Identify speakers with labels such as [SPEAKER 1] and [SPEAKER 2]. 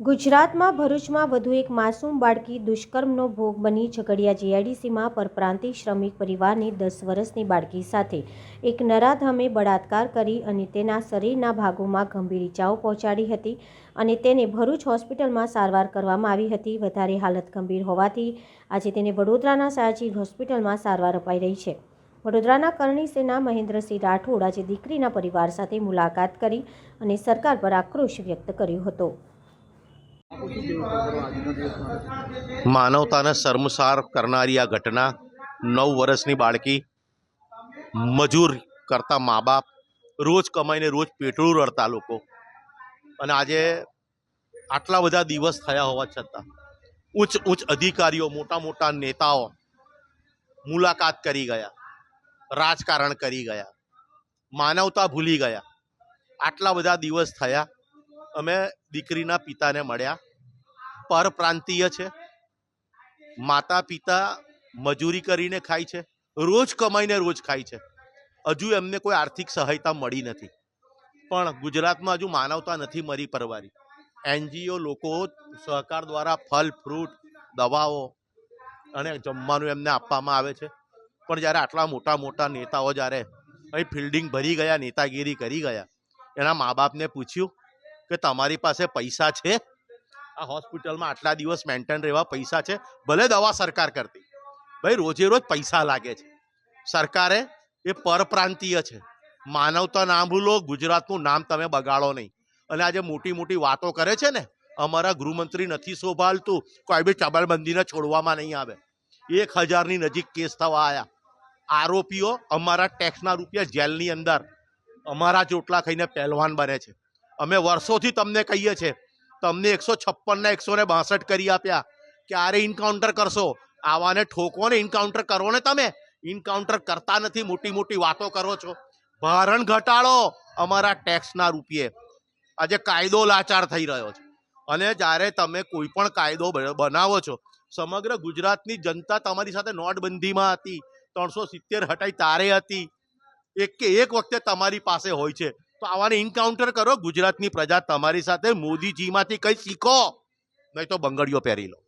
[SPEAKER 1] ગુજરાતમાં ભરૂચમાં વધુ એક માસૂમ બાળકી દુષ્કર્મનો ભોગ બની ઝઘડિયા જીઆઈડીસીમાં પરપ્રાંતિક શ્રમિક પરિવારની દસ વર્ષની બાળકી સાથે એક નરાધમે બળાત્કાર કરી અને તેના શરીરના ભાગોમાં ગંભીર ઇજાઓ પહોંચાડી હતી અને તેને ભરૂચ હોસ્પિટલમાં સારવાર કરવામાં આવી હતી. વધારે હાલત ગંભીર હોવાથી આજે તેને વડોદરાના સયાજી હોસ્પિટલમાં સારવાર અપાઈ રહી છે. વડોદરાના કરણી સેના મહેન્દ્રસિંહ રાઠોડ આજે દીકરીના પરિવાર સાથે મુલાકાત કરી અને સરકાર પર આક્રોશ વ્યક્ત કર્યો હતો.
[SPEAKER 2] માનવતાને શર્મસાર કરનારી આ ઘટના નવ વર્ષની બાળકી મજૂર કરતા મા બાપ રોજ કમાઈને રોજ પેટનું રડતા લોકો. અને આજે આટલા બધા દિવસ થયા હોવા છતાં ઉચ્ચ ઉચ્ચ અધિકારીઓ, મોટા મોટા નેતાઓ મુલાકાત કરી ગયા, રાજકારણ કરી ગયા, માનવતા ભૂલી ગયા. આટલા બધા દિવસ થયા, અમે દીકરીના પિતાને મળ્યા. પરપ્રાંતીય છે. માતા પિતા મજૂરી કરીને ખાય છે. રોજ કમાઈને રોજ ખાય છે. હજુ એમને કોઈ આર્થિક સહાયતા મળી નથી. પણ ગુજરાતમાં હજુ માનવતા નથી મરી પરવારી. એનજીઓ લોકો સહકાર દ્વારા ફલ, ફ્રૂટ, દવાઓ અને જમવાનું એમને આપવામાં આવે છે. પણ જ્યારે આટલા મોટા મોટા નેતાઓ જ્યારે અહીં ફિલ્ડિંગ ભરી ગયા, નેતાગીરી કરી ગયા, એના મા બાપને પૂછ્યું કે તમારી પાસે પૈસા છે? આ હોસ્પિટલમાં આટલા દિવસ મેન્ટેન રહેવા પૈસા છે, ભલે દવા સરકાર કરતી. ભાઈ, રોજે રોજ પૈસા લાગે છે. સરકારે એ પરપ્રાંતીય છે. માનવતા ના ભૂલો, ગુજરાતનું નામ તમે બગાડો નહીં. અને આજે મોટી મોટી વાતો કરે છે ને, અમારા ગૃહમંત્રી નથી શોભાલતું, કોઈ બી ચબલબંધીને છોડવામાં નહીં આવે. એક હજારની નજીક કેસ થવા આવ્યા આરોપીઓ અમારા ટેક્સના રૂપિયા જેલની અંદર, અમારા ચોટલા ખાઈને પહેલવાન બને છે. અમે વર્ષોથી તમને કહીએ છીએ તમને એકસો છપ્પનના એકસો ને બાસઠ કરી આપ્યા. ક્યારે ઇન્કાઉન્ટર કરશો? આવાને ઠોકો ને ઇન્કાઉન્ટર કરો ને તમે. ઇન્કાઉન્ટર કરતા નથી, મોટી મોટી વાતો કરો છો. ભારણ ઘટાડો અમારા ટેક્સના રૂપિયે. આજે કાયદો લાચાર થઈ રહ્યો છે. અને જ્યારે તમે કોઈ પણ કાયદો બનાવો છો, સમગ્ર ગુજરાતની જનતા તમારી સાથે નોટબંધીમાં હતી. ત્રણસો સિત્તેર હટાઈ તારે હતી. એક કે એક વખતે તમારી પાસે હોય છે. તો આવાને ઇન્કાઉન્ટર કરો. ગુજરાતની પ્રજા તમારી સાથે મોદીજીમાંથી કંઈ શીખો. નહીં તો બંગડીઓ પહેરી લો.